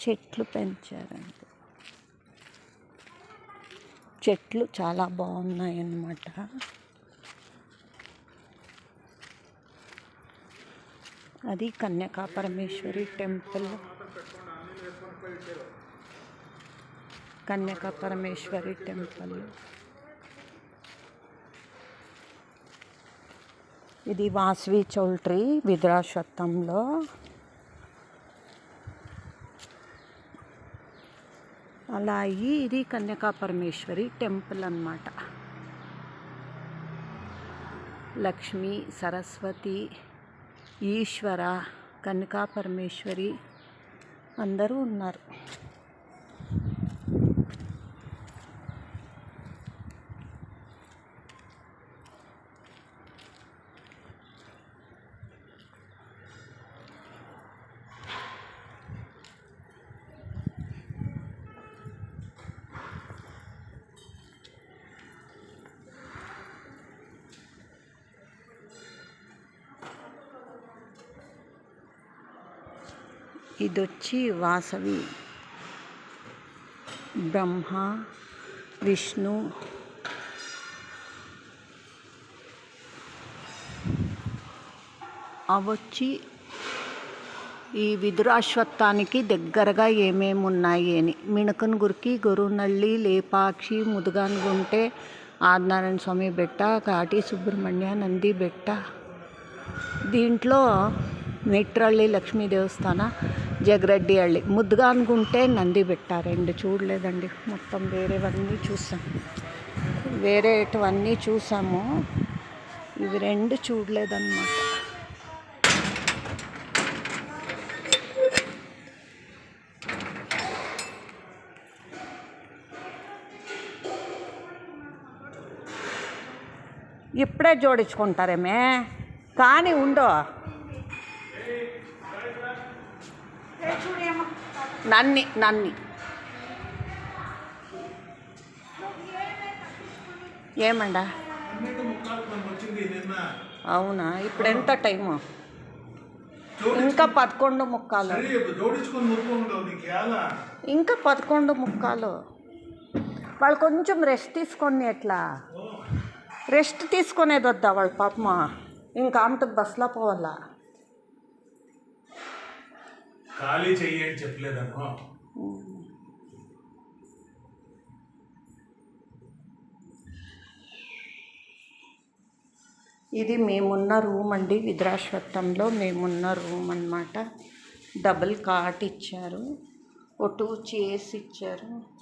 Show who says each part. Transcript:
Speaker 1: చెట్లు పెంచారండి చెట్లు చాలా బాగున్నాయి అన్నమాట అది కన్యకాపరమేశ్వరి టెంపుల్ కన్యక పరమేశ్వరి టెంపుల్. ఇది వాసవి చౌల్ట్రీ విద్రాశ్వత్వంలో అలా అయ్యి ఇది కన్యకా పరమేశ్వరి టెంపుల్ అన్నమాట. లక్ష్మి సరస్వతి ఈశ్వర కన్యకా పరమేశ్వరి అందరూ ఉన్నారు. ఇదొచ్చి వాసవి. బ్రహ్మ విష్ణు. అవొచ్చి ఈ విదురాశ్వత్థానికి దగ్గరగా ఏమేమి ఉన్నాయి అని మిణకనగురికి గురునల్లి లేపాక్షి ముదుగాన్గుంటೆ ఆదినారాయణ స్వామి బెట్ట కాటి సుబ్రహ్మణ్య నంది బెట్ట. దీంట్లో ನಿಟ್ರಳ್ಳಿ లక్ష్మీ దేవస్థాన జగరెడ్డి హళ్ళి ముద్దుగా అనుకుంటే నంది రెండు చూడలేదండి. మొత్తం వేరేవన్నీ చూసాం. వేరేటివన్నీ చూసాము. ఇవి రెండు చూడలేదన్నమాట. ఇప్పుడే జోడించుకుంటారేమే? కానీ ఉండో నన్ని నన్ని. ఏమండా? అవునా? ఇప్పుడు ఎంత టైము? ఇంకా పదకొండు ముక్కాలు. ఇంకా పదకొండు ముక్కాలు. వాళ్ళు కొంచెం రెస్ట్ తీసుకొని ఎట్లా? రెస్ట్ తీసుకునేది వద్దా వాళ్ళ పాపమా? ఇంకా ఆమెతో బస్సులో పోవాలా?
Speaker 2: ఖాళీ చెయ్యి అని
Speaker 1: ఇది మేమున్న రూమ్ అండి. విద్రాశ్వత్వంలో మేమున్న రూమ్ అన్నమాట. డబుల్ కాట్ ఇచ్చారు. ఓ టూ చైర్స్ ఇచ్చారు.